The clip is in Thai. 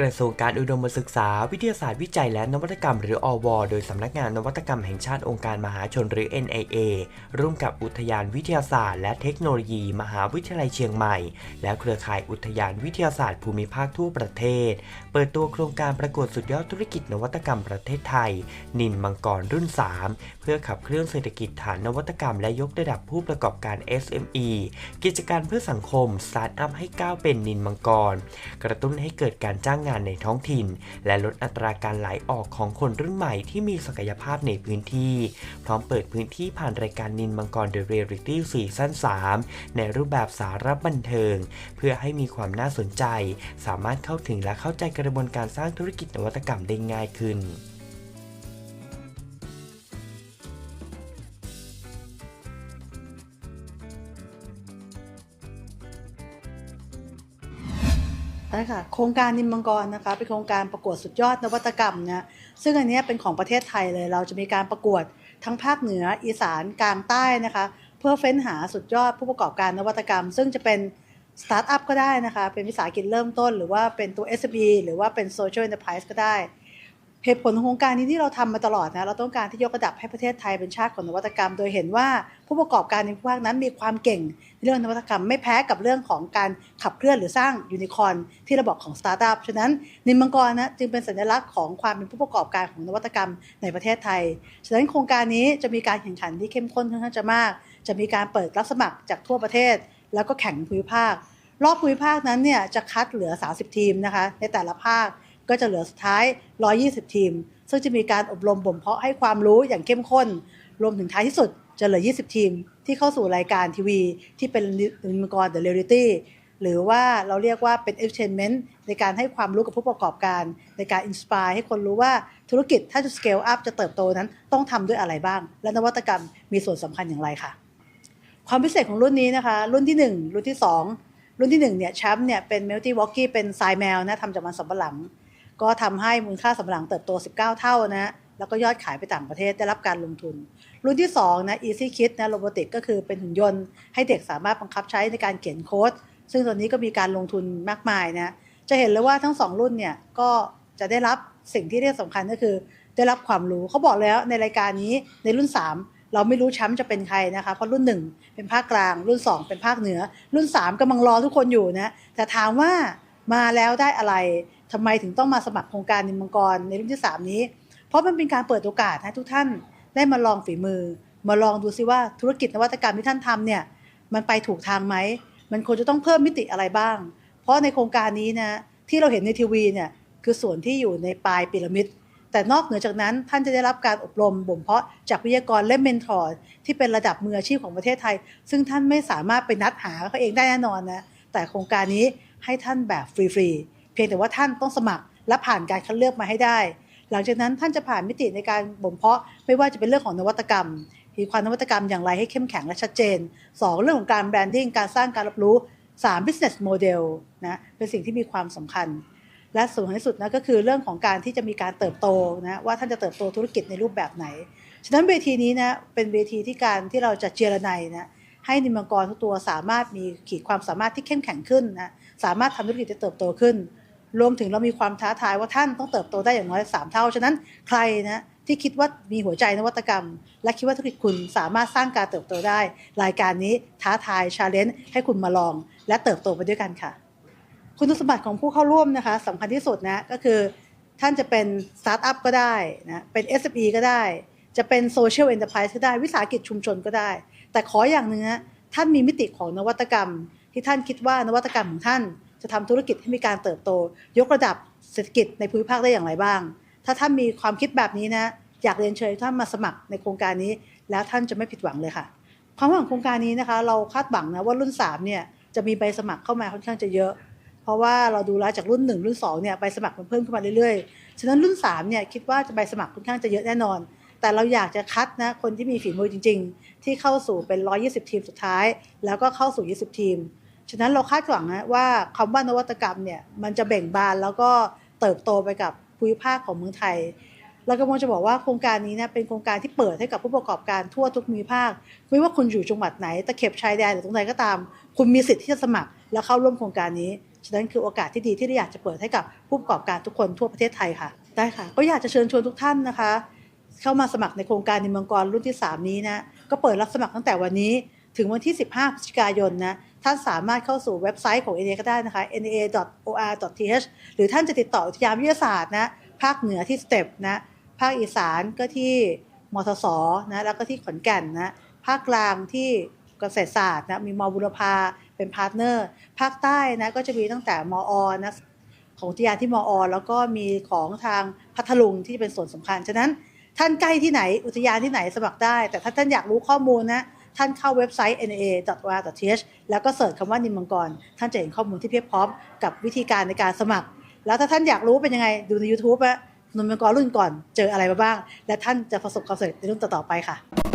กระทรวงการอุดมศึกษา วิทยาศาสตร์วิจัยและนวัตกรรม หรืออว โดยสำนักงานนวัตกรรมแห่งชาติองค์การมหาชนหรือ NIA ร่วมกับอุทยานวิทยาศาสตร์ และเทคโนโลยี มหาวิทยาลัยเชียงใหม่ และเครือข่ายอุทยานวิทยาศาสตร์ภูมิภาคทั่วประเทศ เปิดตัวโครงการประกวดสุดยอดธุรกิจนวัตกรรมประเทศไทย นินมังกรรุ่น 3 เพื่อขับเคลื่อนเศรษฐกิจฐานนวัตกรรม และยกระดับผู้ประกอบการ SME กิจการเพื่อสังคมสตาร์ทอัพให้ก้าวเป็นนินมังกร กระตุ้นให้เกิดการจ้างงานในท้องถิ่น และลดอัตราการไหลออกของคนรุ่นใหม่ที่มีศักยภาพในพื้นที่ พร้อมเปิดพื้นที่ผ่านรายการนินมังกรเดอะเรียลิตี้ซีซั่น3 ในรูปแบบสาระบันเทิง เพื่อให้มีความน่าสนใจ สามารถเข้าถึงและเข้าใจกระบวนการสร้างธุรกิจนวัตกรรมได้ง่ายขึ้น ใช่ค่ะโครงการนิมมังกรนะคะเป็นโครงการประกวดสุดยอดนวัตกรรมนะซึ่งอันนี้เป็นของประเทศไทยเลย เราจะมีการประกวดทั้งภาคเหนืออีสานกลางใต้นะคะ เพื่อเฟ้นหาสุดยอดผู้ประกอบการนวัตกรรม ซึ่งจะเป็นสตาร์ทอัพก็ได้นะคะ เป็นวิสาหกิจเริ่มต้น หรือว่าเป็นตัว SME หรือว่าเป็นโซเชียล Enterprise ก็ได้ เหตุผลของโครงการนี้ที่เราทำมาตลอดนะเราต้องการที่ยกระดับให้ประเทศไทยเป็นชาติของนวัตกรรม โดยเห็นว่าผู้ประกอบการในภูมิภาคนั้นมีความเก่งในเรื่องนวัตกรรมไม่แพ้กับเรื่องของการขับเคลื่อนหรือสร้างยูนิคอร์นที่เราบอกของสตาร์ทอัพฉะนั้นนิมมังกรนะจึงเป็นสัญลักษณ์ของความเป็นผู้ประกอบการของนวัตกรรมในประเทศไทยฉะนั้นโครงการนี้จะมีการแข่งขันที่เข้มข้นค่อนข้างจะมาก จะมีการเปิดรับสมัครจากทั่วประเทศ แล้วก็แข่งภูมิภาค รอบภูมิภาคนั้นเนี่ยจะคัดเหลือ 30 ทีมนะคะในแต่ละภาค ก็จะเหลือสุดท้าย 120 ทีม ซึ่งจะมีการอบรมบ่มเพาะให้ความรู้อย่างเข้มข้น รวมถึงท้ายที่สุดจะเหลือ 20 ทีม ที่เข้าสู่รายการทีวี ที่เป็นนิมกร The Reality หรือว่าเราเรียกว่าเป็น entertainment ในการให้ความรู้กับผู้ประกอบการ ในการ inspire ให้คนรู้ว่าธุรกิจถ้าจะ scale up จะเติบโตนั้นต้องทำด้วยอะไรบ้าง และนวัตกรรมมีส่วนสำคัญอย่างไรค่ะ ความพิเศษของรุ่นนี้นะคะ รุ่นที่ 1 รุ่นที่ 2 รุ่นที่1เนี่ยแชมป์เนี่ยเป็นเมลตี้วอกกี้เป็นทรายแมวนะทำจากมันสำปะหลัง ก็ทำให้มูลค่าสำหลังเติบโต 19 เท่านะแล้วก็ยอดขายไปต่างประเทศได้รับการลงทุน รุ่นที่2นะ Easy Kit นะโรบอติกก็คือเป็นหุ่นยนต์ ให้เด็กสามารถบังคับใช้ในการเขียนโค้ด ซึ่งตัวนี้ก็มีการลงทุนมากมายนะจะเห็นเลยว่าทั้ง 2 รุ่นเนี่ยก็จะได้รับสิ่งที่เรียกสำคัญก็คือ ได้รับความรู้เขาบอกแล้วในรายการนี้ในรุ่น 3 เราไม่รู้แชมป์จะเป็นใครนะคะเพราะรุ่น 1 เป็นภาคกลาง รุ่น 2 เป็นภาคเหนือ รุ่น 3กำลังรอทุกคนอยู่นะแต่ถามว่ามาแล้วได้อะไร ทำไมถึงต้องมาสมัครโครงการนิมมังกรในรุ่นที่ 3 นี้ เพราะมันเป็นการเปิดโอกาสให้ทุกท่านได้มาลองฝีมือ มาลองดูซิว่าธุรกิจนวัตกรรมที่ท่านทำเนี่ยมันไปถูกทางไหม มันควรจะต้องเพิ่มมิติอะไรบ้าง เพราะในโครงการนี้นะที่เราเห็นในทีวีเนี่ยคือส่วนที่อยู่ในปลายพีระมิด แต่นอกเหนือจากนั้นท่านจะได้รับการอบรมบ่มเพาะจากวิทยากรและเมนทอร์ที่เป็นระดับมืออาชีพของประเทศไทย ซึ่งท่านไม่สามารถไปนัดหาเขาเองได้แน่นอนนะแต่โครงการนี้ให้ท่านแบบฟรีๆ เพียงแต่ว่าท่านต้องสมัครและผ่านการคัดเลือกมาให้ได้ หลังจากนั้นท่านจะผ่านมิติในการบ่มเพาะไม่ว่าจะเป็นเรื่องของนวัตกรรมมีความนวัตกรรมอย่างไรให้เข้มแข็งและชัดเจน 2 เรื่องของการแบรนดิ้งการสร้างการรับรู้ 3 business model นะเป็นสิ่งที่มีความสำคัญ และส่วนที่สุดนะก็คือเรื่องของการที่จะมีการเติบโตนะว่าท่านจะเติบโตธุรกิจในรูปแบบไหน ฉะนั้นเวทีนี้นะเป็นเวทีที่การที่เราจะเจรไนนะให้นิมมังกรทุกตัวสามารถมีขีดความสามารถที่เข้มแข็งขึ้นนะสามารถทำธุรกิจจะเติบโตขึ้น รวมถึงเรามีความท้าทายว่าท่านต้องเติบโตได้อย่างน้อยสามเท่า ฉะนั้นใครนะที่คิดว่ามีหัวใจนวัตกรรม และคิดว่าธุรกิจคุณสามารถสร้างการเติบโตได้ รายการนี้ท้าทายชาเลนจ์ให้คุณมาลอง และเติบโตไปด้วยกันค่ะ คุณสมบัติของผู้เข้าร่วมนะคะสำคัญที่สุดนะก็คือ ท่านจะเป็นสตาร์ทอัพก็ได้นะเป็น SME ก็ได้ จะเป็นโซเชียลเอ็นเตอร์ไพรส์ก็ได้วิสาหกิจชุมชนก็ได้ แต่ขออย่างหนึ่งนะท่านมีมิติของนวัตกรรม ที่ท่านคิดว่านวัตกรรมของท่าน จะทำธุรกิจให้มีการเติบโต ยกระดับเศรษฐกิจในภูมิภาคได้อย่างไรบ้าง ถ้าท่านมีความคิดแบบนี้นะอยากเรียนเชิญท่านมาสมัครในโครงการนี้ แล้วท่านจะไม่ผิดหวังเลยค่ะความหวังโครงการนี้นะคะ เราคาดหวังนะว่ารุ่น3เนี่ยจะมีใบสมัครเข้ามาค่อนข้างจะเยอะ เพราะว่าเราดูแลจากรุ่น 1 รุ่น2เนี่ยใบสมัครมันเพิ่มขึ้นมาเรื่อยๆฉะนั้นรุ่น3เนี่ยคิดว่าจะใบสมัครค่อนข้างจะเยอะแน่นอน แต่เราอยากจะคัดนะคนที่มีฝีมือจริง ๆ ที่เข้าสู่เป็น 120 ทีมสุดท้าย แล้วก็เข้าสู่ 20 ทีม ฉะนั้นเราคาดหวังนะว่าคำว่านวัตกรรมเนี่ยมันจะเบ่งบานแล้วก็เติบโตไปกับภูมิภาคของเมืองไทยเรากำลังจะบอกว่าโครงการนี้นะเป็นโครงการที่เปิดให้กับผู้ประกอบการทั่วทุกภูมิภาค ไม่ว่าคุณอยู่จังหวัดไหนตะเข็บชายแดนหรือตรงไหนก็ตาม คุณมีสิทธิ์ที่จะสมัคร และเข้าร่วมโครงการนี้ฉะนั้นคือโอกาสที่ดีที่เราอยากจะเปิดให้กับผู้ประกอบการทุกคนทั่วประเทศไทยค่ะ ได้ค่ะ ก็อยากจะเชิญชวนทุกท่านนะคะ เข้ามาสมัครในโครงการนิมมังกรรุ่นที่ 3 นี้นะ ก็เปิดรับสมัครตั้งแต่วันนี้ ถึงวันที่ 15พฤศจิกายนนะ ท่านสามารถเข้าสู่เว็บไซต์ของ NA ก็ได้นะคะ na.or.th หรือท่านจะติดต่ออุทยานวิทยาศาสตร์นะภาคเหนือที่สเต็ปนะภาคอีสานก็ที่มทสนะแล้วก็ที่ขอนแก่นนะภาคกลางที่เกษตรศาสตร์นะมีมอบุรพาเป็นพาร์ทเนอร์ ภาคใต้นะก็จะมีตั้งแต่มอนะของอุทยานที่มอแล้วก็มีของทางพัทลุงที่เป็นส่วนสำคัญ ฉะนั้นท่านใกล้ที่ไหนอุทยานที่ไหนสมัครได้ แต่ถ้าท่านอยากรู้ข้อมูลนะท่านเข้าเว็บไซต์ na.or.th แล้วก็เสิร์ชคำว่านิมมังกร ท่านจะเห็นข้อมูลที่เพียบพร้อมกับวิธีการในการสมัคร แล้วถ้าท่านอยากรู้เป็นยังไงดูใน YouTube อะนิมมังกรรุ่นก่อนเจออะไรมาบ้าง และท่านจะประสบความสำเร็จในรุ่นต่อๆไปค่ะ